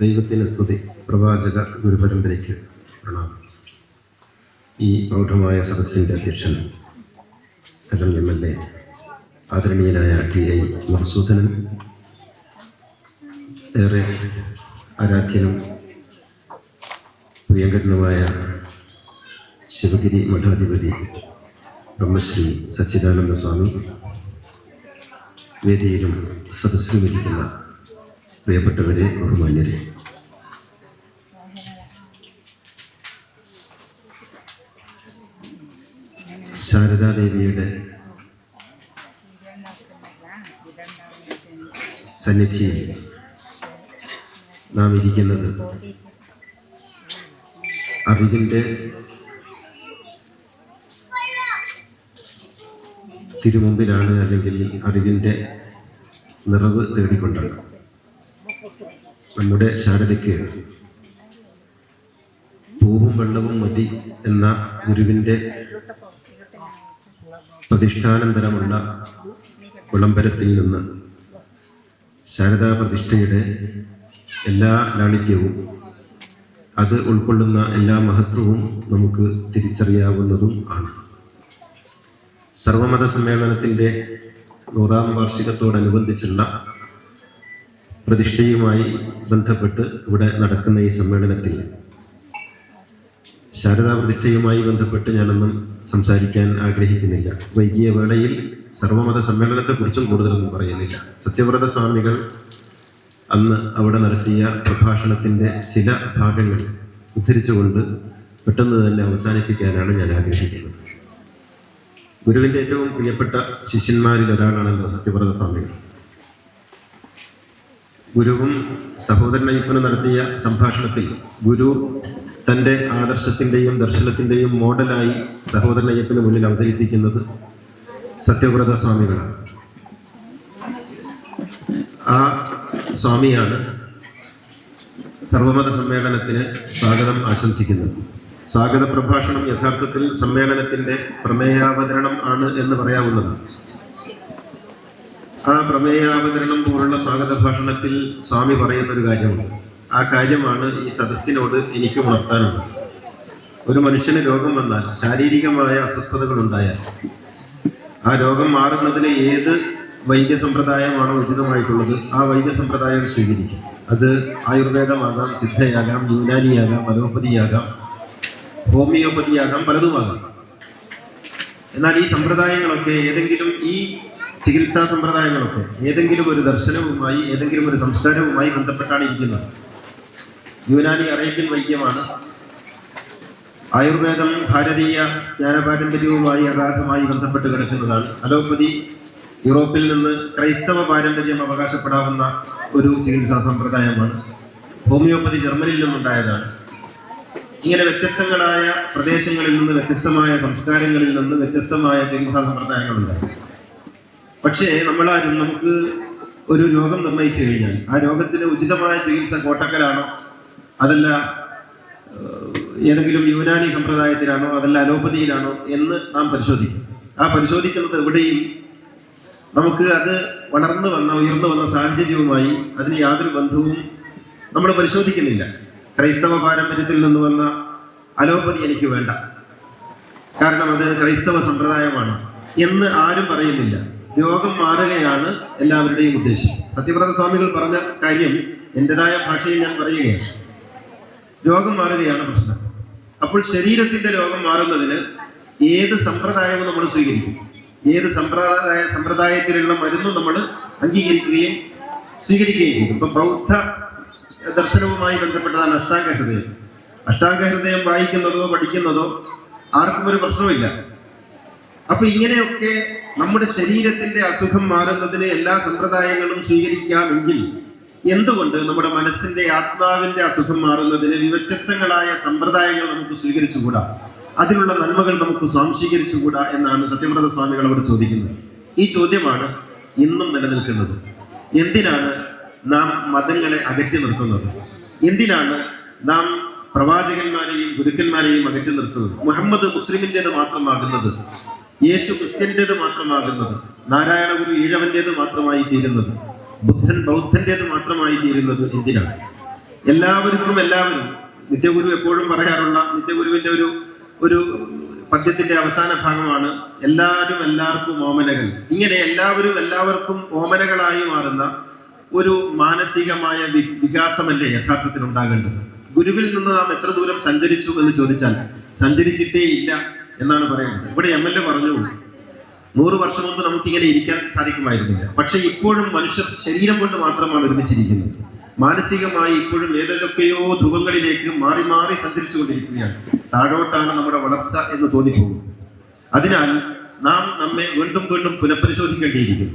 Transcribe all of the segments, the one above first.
ദൈവത്തിന് സ്തുതി. പ്രവാചക ഗുരുപരമ്പരയ്ക്ക് പ്രണാമം. ഈ പ്രൗഢമായ സദസ്സിന്റെ അധ്യക്ഷൻ സ്ഥലം എം എൽ എ ആദരണീയനായ ടി ഐ മധുസൂദനൻ ഏറെ ആരാധ്യനും പ്രിയങ്കരനുമായ ശിവഗിരി മഠാധിപതി ബ്രഹ്മശ്രീ സച്ചിദാനന്ദ സ്വാമി വേദിയിലും സദസ്സിലും ഇരിക്കുന്ന പ്രിയപ്പെട്ടവരെ ബഹുമാന്യരെ. ശാരദാദേവിയുടെ സന്നിധിയിൽ നാം ഇരിക്കുന്നത് അറിവിന്റെ തിരുമുമ്പിലാണ് അല്ലെങ്കിൽ അറിവിന്റെ നിറവ് തേടിക്കൊണ്ടാണ്. നമ്മുടെ ശാരദയ്ക്ക് പൂവും വെള്ളവും മതി എന്ന ഗുരുവിന്റെ പ്രതിഷ്ഠാനന്തരമുള്ള വിളംബരത്തിൽ നിന്ന് ശാരദാ പ്രതിഷ്ഠയുടെ എല്ലാ ലാളിത്യവും അത് ഉൾക്കൊള്ളുന്ന എല്ലാ മഹത്വവും നമുക്ക് തിരിച്ചറിയാവുന്നതും ആണ്. സർവമത സമ്മേളനത്തിന്റെ നൂറാം വാർഷികത്തോടനുബന്ധിച്ചുള്ള പ്രതിഷ്ഠയുമായി ബന്ധപ്പെട്ട് ഇവിടെ നടക്കുന്ന ഈ സമ്മേളനത്തിൽ ശാരദാ പ്രതിഷ്ഠയുമായി ബന്ധപ്പെട്ട് ഞാനൊന്നും സംസാരിക്കാൻ ആഗ്രഹിക്കുന്നില്ല. വൈകിയ വേളയിൽ സർവമത സമ്മേളനത്തെക്കുറിച്ചും കൂടുതലൊന്നും പറയുന്നില്ല. സത്യവ്രത സ്വാമികൾ അന്ന് അവിടെ നടത്തിയ പ്രഭാഷണത്തിന്റെ ചില ഭാഗങ്ങൾ ഉദ്ധരിച്ചുകൊണ്ട് പെട്ടെന്ന് തന്നെ അവസാനിപ്പിക്കാനാണ് ഞാൻ ആഗ്രഹിക്കുന്നത്. ഗുരുവിന്റെ ഏറ്റവും പ്രിയപ്പെട്ട ശിഷ്യന്മാരിൽ ഒരാളാണല്ലോ സത്യവ്രത സ്വാമികൾ. ഗുരുവും സഹോദരൻ അയ്യപ്പനും നടത്തിയ സംഭാഷണത്തിൽ ഗുരു തന്റെ ആദർശത്തിന്റെയും ദർശനത്തിന്റെയും മോഡലായി സഹോദരൻ അയ്യപ്പന് മുന്നിൽ അവതരിപ്പിക്കുന്നത് സത്യവ്രത സ്വാമികളാണ്. ആ സ്വാമിയാണ് സർവമത സമ്മേളനത്തിന് സ്വാഗതം ആശംസിക്കുന്നത്. സ്വാഗത പ്രഭാഷണം യഥാർത്ഥത്തിൽ സമ്മേളനത്തിന്റെ പ്രമേയാവതരണം ആണ് എന്ന് പറയാവുന്നതാണ്. ആ പ്രമേയാവതരണം പോലുള്ള സ്വാഗത ഭാഷണത്തിൽ സ്വാമി പറയുന്ന ഒരു കാര്യമുണ്ട്. ആ കാര്യമാണ് ഈ സദസ്സിനോട് എനിക്ക് ഉണർത്താനുള്ളത്. ഒരു മനുഷ്യന് രോഗം വന്നാൽ ശാരീരികമായ അസ്വസ്ഥതകൾ ഉണ്ടായാൽ ആ രോഗം മാറുന്നതിന് ഏത് വൈദ്യസമ്പ്രദായമാണോ ഉചിതമായിട്ടുള്ളത് ആ വൈദ്യസമ്പ്രദായം സ്വീകരിക്കും. അത് ആയുർവേദമാകാം സിദ്ധയാകാം യൂനാനിയാകാം അലോപ്പതിയാകാം ഹോമിയോപ്പതിയാകാം പലതുമാകാം. എന്നാൽ ഈ സമ്പ്രദായങ്ങളൊക്കെ ഏതെങ്കിലും ഈ ചികിത്സാ സമ്പ്രദായങ്ങളൊക്കെ ഏതെങ്കിലും ഒരു ദർശനവുമായി ഏതെങ്കിലും ഒരു സംസ്കാരവുമായി ബന്ധപ്പെട്ടാണ് ഇരിക്കുന്നത്. യുനാനി അറേബ്യൻ വൈദ്യമാണ്. ആയുർവേദം ഭാരതീയ ജ്ഞാനപാരമ്പര്യവുമായി അഗാധമായി ബന്ധപ്പെട്ട് കിടക്കുന്നതാണ്. അലോപ്പതി യൂറോപ്പിൽ നിന്ന് ക്രൈസ്തവ പാരമ്പര്യം അവകാശപ്പെടാവുന്ന ഒരു ചികിത്സാ സമ്പ്രദായമാണ്. ഹോമിയോപ്പതി ജർമ്മനിയിൽ നിന്നുണ്ടായതാണ്. ഇങ്ങനെ വ്യത്യസ്തങ്ങളായ പ്രദേശങ്ങളിൽ നിന്ന് വ്യത്യസ്തമായ സംസ്കാരങ്ങളിൽ നിന്ന് വ്യത്യസ്തമായ ചികിത്സാ സമ്പ്രദായങ്ങളുണ്ട്. പക്ഷേ നമ്മളാരും നമുക്ക് ഒരു രോഗം നിർണയിച്ചു കഴിഞ്ഞാൽ ആ രോഗത്തിന് ഉചിതമായ ചികിത്സ കോട്ടക്കലാണോ? അതല്ല ഏതെങ്കിലും യുവനാനി സമ്പ്രദായത്തിലാണോ? അതല്ല അലോപ്പതിയിലാണോ? എന്ന് നാം പരിശോധിക്കും. ആ പരിശോധിക്കുന്നത് എവിടെയും നമുക്ക് അത് വളർന്നു വന്ന ഉയർന്നു വന്ന സാഹചര്യവുമായി അതിന് യാതൊരു ബന്ധവും നമ്മൾ പരിശോധിക്കുന്നില്ല. ക്രൈസ്തവ പാരമ്പര്യത്തിൽ നിന്ന് വന്ന അലോപ്പതി എനിക്ക് വേണ്ട. കാരണം അത് ക്രൈസ്തവ സമ്പ്രദായമാണ് എന്ന് ആരും പറയുന്നില്ല. രോഗം മാറുകയാണ് എല്ലാവരുടെയും ഉദ്ദേശം. സത്യവ്രത സ്വാമികൾ പറഞ്ഞ കാര്യം എന്റെതായ ഭാഷയിൽ ഞാൻ പറയുകയാണ്. രോഗം മാറുകയാണ് പ്രശ്നം. അപ്പോൾ ശരീരത്തിന്റെ രോഗം മാറുന്നതിന് ഏത് സമ്പ്രദായവും നമ്മൾ സ്വീകരിക്കും. ഏത് സമ്പ്രദായ സമ്പ്രദായത്തിലുള്ള മരുന്നും നമ്മൾ അംഗീകരിക്കുകയും സ്വീകരിക്കുകയും ചെയ്യും. ഇപ്പൊ ബൗദ്ധ ദർശനവുമായി ബന്ധപ്പെട്ടതാണ് അഷ്ടാംഗ ഹൃദയം. അഷ്ടാംഗ ഹൃദയം വായിക്കുന്നതോ പഠിക്കുന്നതോ ആർക്കും ഒരു പ്രശ്നമില്ല അപ്പൊ ഇങ്ങനെയൊക്കെ നമ്മുടെ ശരീരത്തിന്റെ അസുഖം മാറുന്നതിന് എല്ലാ സമ്പ്രദായങ്ങളും സ്വീകരിക്കാമെങ്കിൽ എന്തുകൊണ്ട് നമ്മുടെ മനസ്സിന്റെ ആത്മാവിന്റെ അസുഖം മാറുന്നതിന് വ്യത്യസ്തങ്ങളായ സമ്പ്രദായങ്ങൾ നമുക്ക് സ്വീകരിച്ചുകൂടാ? അതിനുള്ള നന്മകൾ നമുക്ക് സ്വാംശീകരിച്ചുകൂടാ എന്നാണ് സത്യവ്രത സ്വാമികൾ അവിടെ ചോദിക്കുന്നത്. ഈ ചോദ്യമാണ് ഇന്നും നിലനിൽക്കുന്നത്. എന്തിനാണ് നാം മതങ്ങളെ അകറ്റി നിർത്തുന്നത്? എന്തിനാണ് നാം പ്രവാചകന്മാരെയും ഗുരുക്കന്മാരെയും അകറ്റി നിർത്തുന്നത്? മുഹമ്മദ് മുസ്ലിമിന്റെത് മാത്രമാകുന്നത്. യേശു ക്രിസ്ത്യന്റേത് മാത്രമാകുന്നത് നാരായണ ഗുരു ഈഴവന്റേത് മാത്രമായി തീരുന്നത് ബുദ്ധൻ ബൗദ്ധന്റേത് മാത്രമായി തീരുന്നത് എന്തിനാണ്? എല്ലാവർക്കും എല്ലാവരും നിത്യഗുരു എപ്പോഴും പറയാറുള്ള നിത്യഗുരുവിന്റെ ഒരു ഒരു പദ്യത്തിന്റെ അവസാന ഭാഗമാണ് എല്ലാവരും എല്ലാവർക്കും ഓമനകൾ. ഇങ്ങനെ എല്ലാവരും എല്ലാവർക്കും ഓമനകളായി മാറുന്ന ഒരു മാനസികമായ വികാസമല്ലേ യഥാർത്ഥത്തിൽ ഉണ്ടാകേണ്ടത് ഗുരുവിൽ നിന്ന് നാം എത്ര ദൂരം സഞ്ചരിച്ചു എന്ന് ചോദിച്ചാൽ സഞ്ചരിച്ചിട്ടേ ഇല്ല എന്നാണ് പറയുന്നത്. ഇവിടെ എം എൽ എ പറഞ്ഞു നൂറ് വർഷം മുമ്പ് നമുക്ക് ഇങ്ങനെ ഇരിക്കാൻ സാധിക്കുമായിരുന്നില്ല. പക്ഷെ ഇപ്പോഴും മനുഷ്യർ ശരീരം കൊണ്ട് മാത്രമാണ് ഒരുമിച്ചിരിക്കുന്നത്. മാനസികമായി ഇപ്പോഴും ഏതൊക്കെയോ ധ്രുവങ്ങളിലേക്ക് മാറി മാറി സഞ്ചരിച്ചുകൊണ്ടിരിക്കുകയാണ്. താഴോട്ടാണ് നമ്മുടെ വളർച്ച എന്ന് തോന്നിപ്പോകും അതിനാൽ നാം നമ്മെ വീണ്ടും വീണ്ടും പുനഃപരിശോധിക്കേണ്ടിയിരിക്കും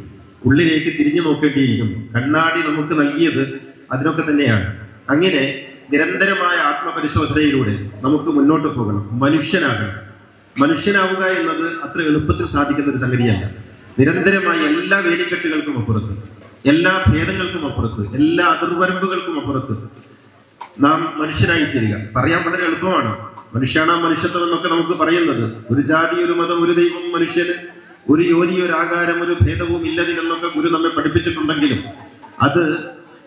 ഉള്ളിലേക്ക് തിരിഞ്ഞു നോക്കേണ്ടിയിരിക്കും കണ്ണാടി നമുക്ക് നൽകിയത് അതിനൊക്കെ തന്നെയാണ്. അങ്ങനെ നിരന്തരമായ ആത്മപരിശോധനയിലൂടെ നമുക്ക് മുന്നോട്ട് പോകണം. മനുഷ്യനാകണം. മനുഷ്യനാവുക എന്നത് അത്ര എളുപ്പത്തിൽ സാധിക്കുന്ന ഒരു സംഗതിയല്ല. നിരന്തരമായ എല്ലാ വേലിക്കെട്ടുകൾക്കും അപ്പുറത്ത് എല്ലാ ഭേദങ്ങൾക്കും അപ്പുറത്ത് എല്ലാ അതിർവരമ്പുകൾക്കും അപ്പുറത്ത് നാം മനുഷ്യനായി തീരുക പറയാൻ വളരെ എളുപ്പമാണ്. മനുഷ്യനാണ് മനുഷ്യത്വം എന്നൊക്കെ നമുക്ക് പറയുന്നത്. ഒരു ജാതി ഒരു മതം ഒരു ദൈവം മനുഷ്യന് ഒരു യോനി ഒരു ആകാരം ഒരു ഭേദവും ഇല്ലതിനെന്നൊക്കെ ഗുരു നമ്മെ പഠിപ്പിച്ചിട്ടുണ്ടെങ്കിലും അത്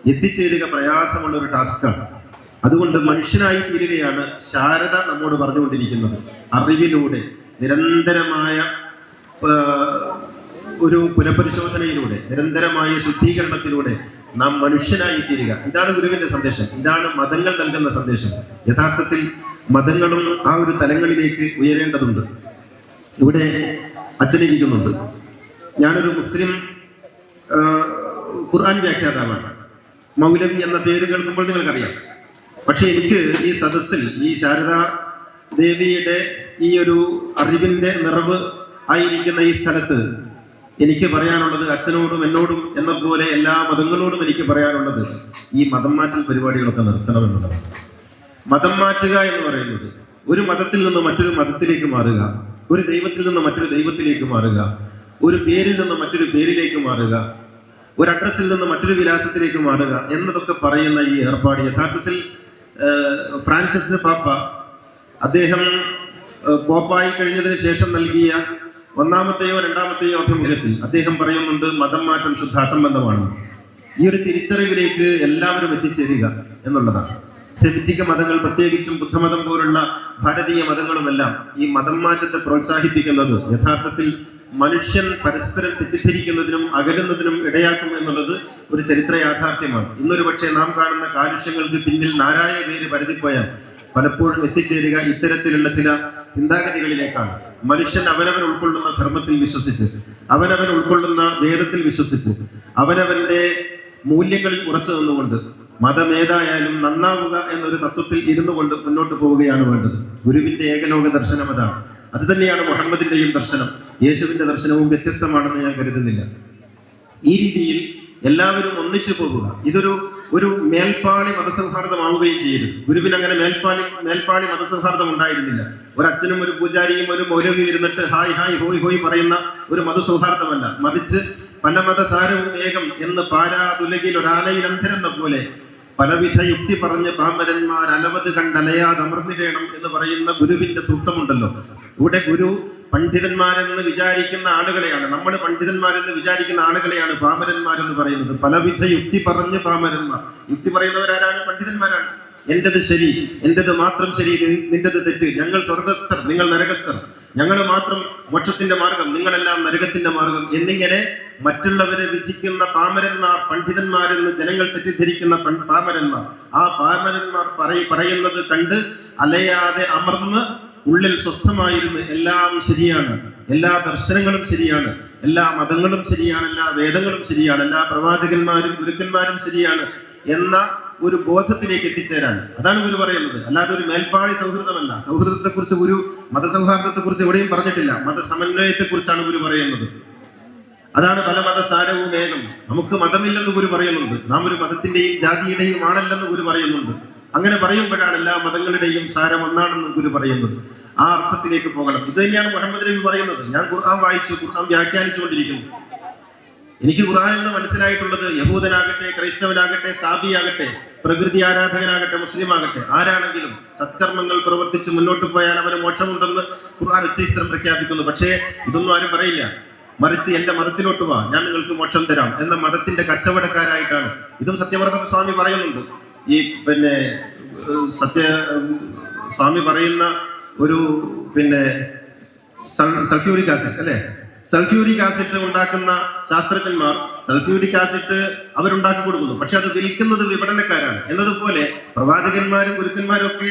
എത്തിച്ചേരുക പ്രയാസമുള്ള ഒരു ടാസ്ക്കാണ്. അതുകൊണ്ട് മനുഷ്യനായി തീരുകയാണ് ശാരദ നമ്മോട് പറഞ്ഞുകൊണ്ടിരിക്കുന്നത്. അറിവിലൂടെ നിരന്തരമായ ഒരു പുനഃപരിശോധനയിലൂടെ നിരന്തരമായ ശുദ്ധീകരണത്തിലൂടെ നാം മനുഷ്യനായി തീരുക. ഇതാണ് ഗുരുവിന്റെ സന്ദേശം. ഇതാണ് മതങ്ങൾ നൽകുന്ന സന്ദേശം. യഥാർത്ഥത്തിൽ മതങ്ങളും ആ ഒരു തലങ്ങളിലേക്ക് ഉയരേണ്ടതുണ്ട്. ഇവിടെ അച്ഛനിരിക്കുന്നുണ്ട്. ഞാനൊരു മുസ്ലിം ഖുർആൻ വ്യാഖ്യാതാവാണ്. മൗലവി എന്ന പേര് കേൾക്കുമ്പോൾ നിങ്ങൾക്കറിയാം. പക്ഷെ എനിക്ക് ഈ സദസ്സിൽ ഈ ശാരദാ ദേവിയുടെ ഈ ഒരു അറിവിന്റെ നിറവ് ആയിരിക്കുന്ന ഈ സ്ഥലത്ത് എനിക്ക് പറയാനുള്ളത് അച്ഛനോടും എന്നോടും എന്ന പോലെ എല്ലാ മതങ്ങളോടും എനിക്ക് പറയാനുള്ളത് ഈ മതം മാറ്റൽ പരിപാടികളൊക്കെ നിർത്തണമെന്നുള്ളതാണ്. മതം മാറ്റുക എന്ന് പറയുന്നത് ഒരു മതത്തിൽ നിന്ന് മറ്റൊരു മതത്തിലേക്ക് മാറുക ഒരു ദൈവത്തിൽ നിന്ന് മറ്റൊരു ദൈവത്തിലേക്ക് മാറുക ഒരു പേരിൽ നിന്ന് മറ്റൊരു പേരിലേക്ക് മാറുക ഒരു അഡ്രസ്സിൽ നിന്ന് മറ്റൊരു വിലാസത്തിലേക്ക് മാറുക എന്നതൊക്കെ പറയുന്ന ഈ ഏർപ്പാട് യഥാർത്ഥത്തിൽ ഫ്രാൻസിസ് പാപ്പ. അദ്ദേഹം പോപ്പായി കഴിഞ്ഞതിന് ശേഷം നൽകിയ ഒന്നാമത്തെയോ രണ്ടാമത്തെയോ അഭിമുഖത്തിൽ അദ്ദേഹം പറയുന്നുണ്ട് മതം മാറ്റം ശുദ്ധാസംബന്ധമാണ്. ഈ ഒരു തിരിച്ചറിവിലേക്ക് എല്ലാവരും എത്തിച്ചേരുക എന്നുള്ളതാണ്. സെമിറ്റിക് മതങ്ങൾ പ്രത്യേകിച്ചും ബുദ്ധമതം പോലുള്ള ഭാരതീയ മതങ്ങളുമെല്ലാം ഈ മതം മാറ്റത്തെ പ്രോത്സാഹിപ്പിക്കുന്നത് യഥാർത്ഥത്തിൽ മനുഷ്യൻ പരസ്പരം തെറ്റിദ്ധരിക്കുന്നതിനും അകലുന്നതിനും ഇടയാക്കും എന്നുള്ളത് ഒരു ചരിത്ര യാഥാർത്ഥ്യമാണ്. ഇന്നൊരു പക്ഷേ നാം കാണുന്ന കാലുഷ്യങ്ങൾക്ക് പിന്നിൽ നാരായ പേര് പരതിപ്പോയാൽ പലപ്പോഴും എത്തിച്ചേരുക ഇത്തരത്തിലുള്ള ചില ചിന്താഗതികളിലേക്കാണ്. മനുഷ്യൻ അവനവൻ ഉൾക്കൊള്ളുന്ന ധർമ്മത്തിൽ വിശ്വസിച്ച് അവനവൻ ഉൾക്കൊള്ളുന്ന വേദത്തിൽ വിശ്വസിച്ച് അവനവന്റെ മൂല്യങ്ങളിൽ ഉറച്ചു നിന്നുകൊണ്ട് മതമേതായാലും നന്നാവുക എന്നൊരു തത്വത്തിൽ ഇരുന്നു കൊണ്ട് മുന്നോട്ട് പോവുകയാണ് വേണ്ടത്. ഗുരുവിന്റെ ഏകലോക ദർശനം അതാണ്. അത് തന്നെയാണ് മുഹമ്മദിന്റെയും ദർശനം. യേശുവിന്റെ ദർശനവും വ്യത്യസ്തമാണെന്ന് ഞാൻ കരുതുന്നില്ല. ഈ രീതിയിൽ എല്ലാവരും ഒന്നിച്ചു പോകുക. ഇതൊരു ഒരു മേൽപ്പാളി മതസൗഹാർദ്ദമാവുകയും ചെയ്യരുത്. ഗുരുവിന് അങ്ങനെ മേൽപ്പാളി മേൽപ്പാളി മതസൗഹാർദ്ദം ഉണ്ടായിരുന്നില്ല. ഒരു അച്ഛനും ഒരു പൂജാരിയും ഒരു മൗലവിയും ഇരുന്നിട്ട് ഹായ് ഹായ് ഹോയ് ഹോയ് പറയുന്ന ഒരു മതസൗഹാർദ്ദമല്ല. മറിച്ച് പല മതസാരവും ഏകം എന്ന് പാരാതുലകിൽ ഒരാലയിലന്ധരെന്ന പോലെ പലവിധ യുക്തി പറഞ്ഞ് പാമ്പരന്മാർ അലവത് കണ്ടലയാതെ അമർന്നിടേണം എന്ന് പറയുന്ന ഗുരുവിന്റെ സൂക്തമുണ്ടല്ലോ. ഇവിടെ ഗുരു പണ്ഡിതന്മാരെന്ന് വിചാരിക്കുന്ന ആളുകളെയാണ്. നമ്മൾ പണ്ഡിതന്മാരെന്ന് വിചാരിക്കുന്ന ആളുകളെയാണ് പാമരന്മാരെന്ന് പറയുന്നത്. പലവിധ യുക്തി പറഞ്ഞ് പാമരന്മാർ. യുക്തി പറയുന്നവരാരാണ്? പണ്ഡിതന്മാരാണ്. എന്റെത് ശരി എന്റെത് മാത്രം ശരി നിന്റെത് തെറ്റ്. ഞങ്ങൾ സ്വർഗസ്ഥർ നിങ്ങൾ നരകസ്ഥർ. ഞങ്ങൾ മാത്രം മോക്ഷത്തിന്റെ മാർഗം നിങ്ങളെല്ലാം നരകത്തിന്റെ മാർഗം. എന്നിങ്ങനെ മറ്റുള്ളവരെ വിധിക്കുന്ന പാമരന്മാർ പണ്ഡിതന്മാരെന്ന് ജനങ്ങൾ തെറ്റിദ്ധരിക്കുന്ന പാമരന്മാർ. ആ പാമരന്മാർ പറയ പറയുന്നത് കണ്ട് അലയാതെ അമർന്ന് ഉള്ളിൽ സ്വസ്ഥമായിരുന്ന്. എല്ലാം ശരിയാണ്. എല്ലാ ദർശനങ്ങളും ശരിയാണ്. എല്ലാ മതങ്ങളും ശരിയാണ്. എല്ലാ വേദങ്ങളും ശരിയാണ്. എല്ലാ പ്രവാചകന്മാരും ഗുരുക്കന്മാരും ശരിയാണ് എന്ന ഒരു ബോധത്തിലേക്ക് എത്തിച്ചേരാൻ. അതാണ് ഗുരു പറയുന്നത്. അല്ലാതെ ഒരു മേൽപ്പാളി സൗഹൃദമല്ല. സൗഹൃദത്തെ കുറിച്ച് ഗുരു മതസൗഹാർദ്ദത്തെ കുറിച്ച് എവിടെയും പറഞ്ഞിട്ടില്ല. മതസമന്വയത്തെ കുറിച്ചാണ് ഗുരു പറയുന്നത്. അതാണ് പല മതസാരവും വേദം നമുക്ക് മതമില്ലെന്ന് ഗുരു പറയുന്നുണ്ട്. നാം ഒരു മതത്തിന്റെയും ജാതിയുടെയും ആണല്ലെന്ന് ഗുരു പറയുന്നുണ്ട്. അങ്ങനെ പറയുമ്പോഴാണ് എല്ലാ മതങ്ങളുടെയും സാരം ഒന്നാണെന്ന് ഗുരു പറയുന്നത്. ആ അർത്ഥത്തിലേക്ക് പോകണം. ഇത് തന്നെയാണ് മുഹമ്മദ് നബി പറയുന്നത്. ഞാൻ ഖുർആൻ വായിച്ചു ഖുർആൻ വ്യാഖ്യാനിച്ചുകൊണ്ടിരിക്കുന്നു. എനിക്ക് ഖുർആനിൽ നിന്ന് മനസ്സിലായിട്ടുള്ളത് യഹൂദനാകട്ടെ ക്രൈസ്തവനാകട്ടെ സാബിയാകട്ടെ പ്രകൃതി ആരാധകനാകട്ടെ മുസ്ലിം ആകട്ടെ ആരാണെങ്കിലും സത്കർമ്മങ്ങൾ പ്രവർത്തിച്ച് മുന്നോട്ട് പോയാൽ അവന് മോക്ഷമുണ്ടെന്ന് ഖുർആൻ ഉച്ചൈസ്ത്രം പ്രഖ്യാപിക്കുന്നു. പക്ഷേ ഇതൊന്നും ആരും പറയില്ല. മറിച്ച് എന്റെ മതത്തിലോട്ട് വാ ഞാൻ നിങ്ങൾക്ക് മോക്ഷം തരാം എന്ന മതത്തിന്റെ കച്ചവടക്കാരായിട്ടാണ്. ഇതും സത്യവർദ്ധന സ്വാമി പറയുന്നുണ്ട്. ഈ പിന്നെ സത്യ സ്വാമി പറയുന്ന ഒരു പിന്നെ സൾഫ്യൂരിക് ആസിഡ് അല്ലേ? സൾഫ്യൂരിക് ആസിഡ് ഉണ്ടാക്കുന്ന ശാസ്ത്രജ്ഞന്മാർ സൾഫ്യൂരിക് ആസിഡ് അവരുണ്ടാക്കി കൊടുക്കുന്നു. പക്ഷെ അത് വിൽക്കുന്നത് വിപണനക്കാരാണ്. എന്നതുപോലെ പ്രവാചകന്മാരും ഗുരുക്കന്മാരും ഒക്കെ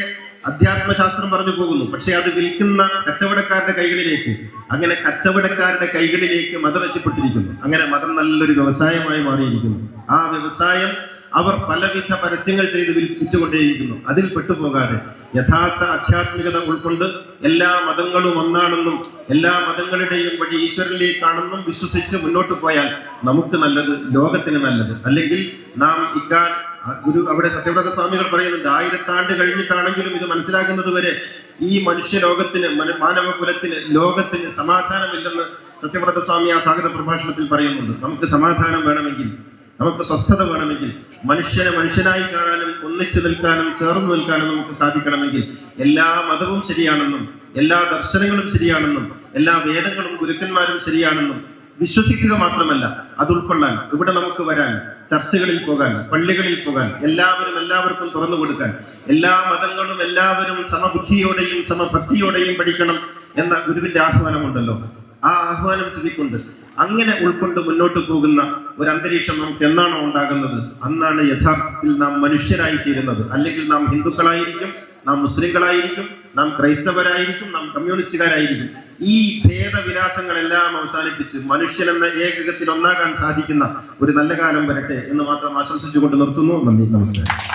അധ്യാത്മശാസ്ത്രം പറഞ്ഞു പോകുന്നു. പക്ഷെ അത് വിൽക്കുന്ന കച്ചവടക്കാരുടെ കൈകളിലേക്ക് അങ്ങനെ കച്ചവടക്കാരുടെ കൈകളിലേക്ക് മതം എത്തിപ്പെട്ടിരിക്കുന്നു അങ്ങനെ മതം നല്ലൊരു വ്യവസായമായി മാറിയിരിക്കുന്നു. ആ വ്യവസായം അവർ പലവിധ പരസ്യങ്ങൾ ചെയ്ത് വിൽപ്പിച്ചുകൊണ്ടേയിരിക്കുന്നു അതിൽ പെട്ടുപോകാതെ യഥാർത്ഥ ആധ്യാത്മികത ഉൾക്കൊണ്ട് എല്ലാ മതങ്ങളും ഒന്നാണെന്നും എല്ലാ മതങ്ങളുടെയും വഴി ഈശ്വരനിലേക്കാണെന്നും വിശ്വസിച്ച് മുന്നോട്ട് പോയാൽ നമുക്ക് നല്ലത് ലോകത്തിന് നല്ലത്. അല്ലെങ്കിൽ നാം ഇക്കാൻ ഗുരു അവിടെ സത്യവ്രത സ്വാമികൾ പറയുന്നുണ്ട് ആയിരത്താണ്ട് കഴിഞ്ഞിട്ടാണെങ്കിലും ഇത് മനസ്സിലാക്കുന്നത് വരെ ഈ മനുഷ്യ ലോകത്തിന് മാനവ മാനവകുലത്തിന് ലോകത്തിന് സമാധാനമില്ലെന്ന് സത്യവ്രത സ്വാമി ആ സ്വാഗത പ്രഭാഷണത്തിൽ പറയുന്നുണ്ട്. നമുക്ക് സമാധാനം വേണമെങ്കിൽ നമുക്ക് സ്വസ്ഥത വേണമെങ്കിൽ മനുഷ്യനെ മനുഷ്യനായി കാണാനും ഒന്നിച്ചു നിൽക്കാനും ചേർന്ന് നിൽക്കാനും നമുക്ക് സാധിക്കണമെങ്കിൽ എല്ലാ മതവും ശരിയാണെന്നും എല്ലാ ദർശനങ്ങളും ശരിയാണെന്നും എല്ലാ വേദങ്ങളും ഗുരുക്കന്മാരും ശരിയാണെന്നും വിശ്വസിക്കുക മാത്രമല്ല അത് ഉൾക്കൊള്ളാൻ ഇവിടെ നമുക്ക് വരാൻ ചർച്ചകളിൽ പോകാൻ പള്ളികളിൽ പോകാൻ എല്ലാവരും എല്ലാവർക്കും തുറന്നു കൊടുക്കാൻ എല്ലാ മതങ്ങളും എല്ലാവരും സമബുദ്ധിയോടെയും സമഭക്തിയോടെയും പഠിക്കണം എന്ന ഗുരുവിന്റെ ആഹ്വാനമുണ്ടല്ലോ. ആ ആഹ്വാനം ചെവിക്കൊണ്ട് അങ്ങനെ ഉൾക്കൊണ്ട് മുന്നോട്ട് പോകുന്ന ഒരു അന്തരീക്ഷം നമുക്ക് എന്നാണോ ഉണ്ടാകുന്നത്? അന്നാണ് യഥാർത്ഥത്തിൽ നാം മനുഷ്യരായി തീരുന്നത് അല്ലെങ്കിൽ നാം ഹിന്ദുക്കളായിരിക്കും നാം മുസ്ലിങ്ങളായിരിക്കും നാം ക്രൈസ്തവരായിരിക്കും നാം കമ്മ്യൂണിസ്റ്റുകാരായിരിക്കും. ഈ ഭേദവിലാസങ്ങളെല്ലാം അവസാനിപ്പിച്ച് മനുഷ്യൻ എന്ന ഏകകത്തിൽ ഒന്നാകാൻ സാധിക്കുന്ന ഒരു നല്ല കാലം വരട്ടെ എന്ന് മാത്രം ആശംസിച്ചുകൊണ്ട് നിർത്തുന്നു. നന്ദി നമസ്കാരം.